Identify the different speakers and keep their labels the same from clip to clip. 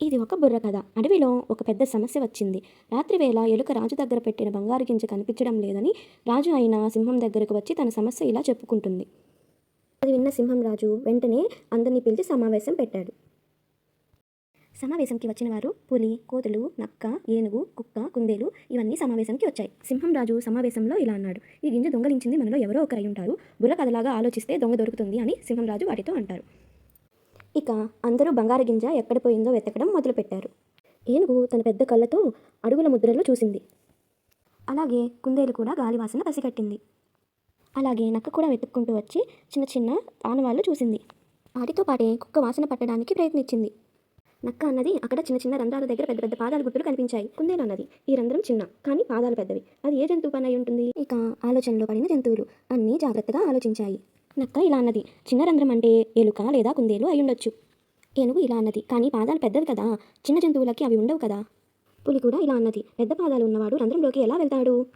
Speaker 1: ఇది ఒక బుర్ర కథ. అడవిలో ఒక పెద్ద సమస్య వచ్చింది. రాత్రివేళ ఎలుక రాజు దగ్గర పెట్టిన బంగారు గింజ కనిపించడం లేదని రాజు అయిన సింహం దగ్గరకు వచ్చి తన సమస్య ఇలా చెప్పుకుంటుంది. అది విన్న సింహం రాజు వెంటనే అందరినీ పిలిచి సమావేశం పెట్టాడు. సమావేశంకి వచ్చిన వారు పులి కోతులు నక్క ఏనుగు కుక్క కుందేలు ఇవన్నీ సమావేశంకి వచ్చాయి. సింహం రాజు సమావేశంలో ఇలా అన్నాడు. ఈ గింజ దొంగలించింది మనలో ఎవరో ఒకరై ఉంటారు. బుర్ర కథలాగా ఆలోచిస్తే దొంగ దొరుకుతుంది అని సింహం రాజు వాటితో అంటారు. ఇక అందరూ బంగారు గింజ ఎక్కడ పోయిందో వెతకడం మొదలుపెట్టారు. ఏనుగు తన పెద్ద కళ్ళతో అడుగుల ముద్రలో చూసింది. అలాగే కుందేలు కూడా గాలివాసన పసిగట్టింది. అలాగే నక్క కూడా వెతుక్కుంటూ వచ్చి చిన్న చిన్న ఆనవాళ్ళు చూసింది. వాటితో పాటే కుక్క వాసన పట్టడానికి ప్రయత్నించింది. నక్క అన్నది అక్కడ చిన్న చిన్న రంధ్రాల దగ్గర పెద్ద పెద్ద పాదాల గుర్తులు కనిపించాయి. కుందేలు అన్నది ఈ రంధ్రం చిన్న కానీ పాదాలు పెద్దవి. అది ఏ జంతువు పని అయి ఉంటుంది? ఇక ఆలోచనలో పడిన జంతువులు అన్నీ జాగ్రత్తగా ఆలోచించాయి. నక్క ఇలా అన్నది. చిన్న రంధ్రం అంటే ఎలుక లేదా కుందేలు అయి ఉండొచ్చు. ఏనుగు ఇలా అన్నది. కానీ పాదాలు పెద్దవి కదా. చిన్న జంతువులకి అవి ఉండవు కదా. పులి కూడా ఇలా అన్నది. పెద్ద పాదాలు ఉన్నవాడు రంధ్రంలోకి ఎలా వెళ్తాడు?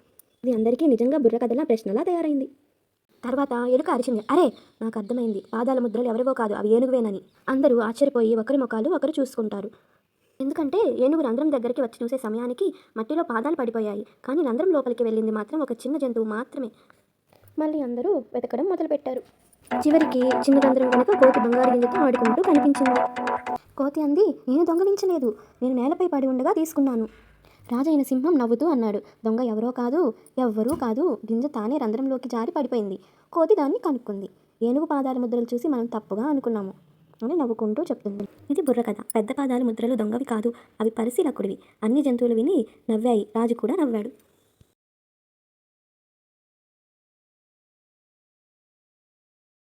Speaker 1: ఇది అందరికీ నిజంగా బుర్రకథల ప్రశ్నలా తయారైంది. తర్వాత ఎలుక అరిచింది. అరే నాకు అర్థమైంది. పాదాల ముద్రలు ఎవరివో కాదు. అవి ఏనుగువేనని. అందరూ ఆశ్చర్యపోయి ఒకరి ముఖాలు ఒకరు చూసుకుంటారు. ఎందుకంటే ఏనుగు రంధ్రం దగ్గరికి వచ్చి చూసే సమయానికి మట్టిలో పాదాలు పడిపోయాయి. కానీ రంధ్రం లోపలికి వెళ్ళింది మాత్రం ఒక చిన్న జంతువు మాత్రమే. మళ్ళీ అందరూ వెతకడం మొదలుపెట్టారు. చివరికి చిన్న రంధ్రం కనుక కోతి బంగారు గింజతో ఆడుకుంటూ కనిపించింది. కోతి అంది నేను దొంగలించలేదు నేను నేలపై పడి ఉండగా తీసుకున్నాను. రాజైన సింహం నవ్వుతూ అన్నాడు దొంగ ఎవరో కాదు ఎవ్వరూ కాదు. గింజ తానే రంధ్రంలోకి జారి పడిపోయింది. కోతి దాన్ని కనుక్కుంది. ఏనుగు పాదాల ముద్రలు చూసి మనం తప్పుగా అనుకున్నాము అని నవ్వుకుంటూ చెప్తుంది. ఇది బుర్ర కథ. పెద్ద పాదాల ముద్రలు దొంగవి కాదు. అవి పరిశీలకుడివి. అన్ని జంతువులు విని నవ్వాయి. రాజు కూడా నవ్వాడు.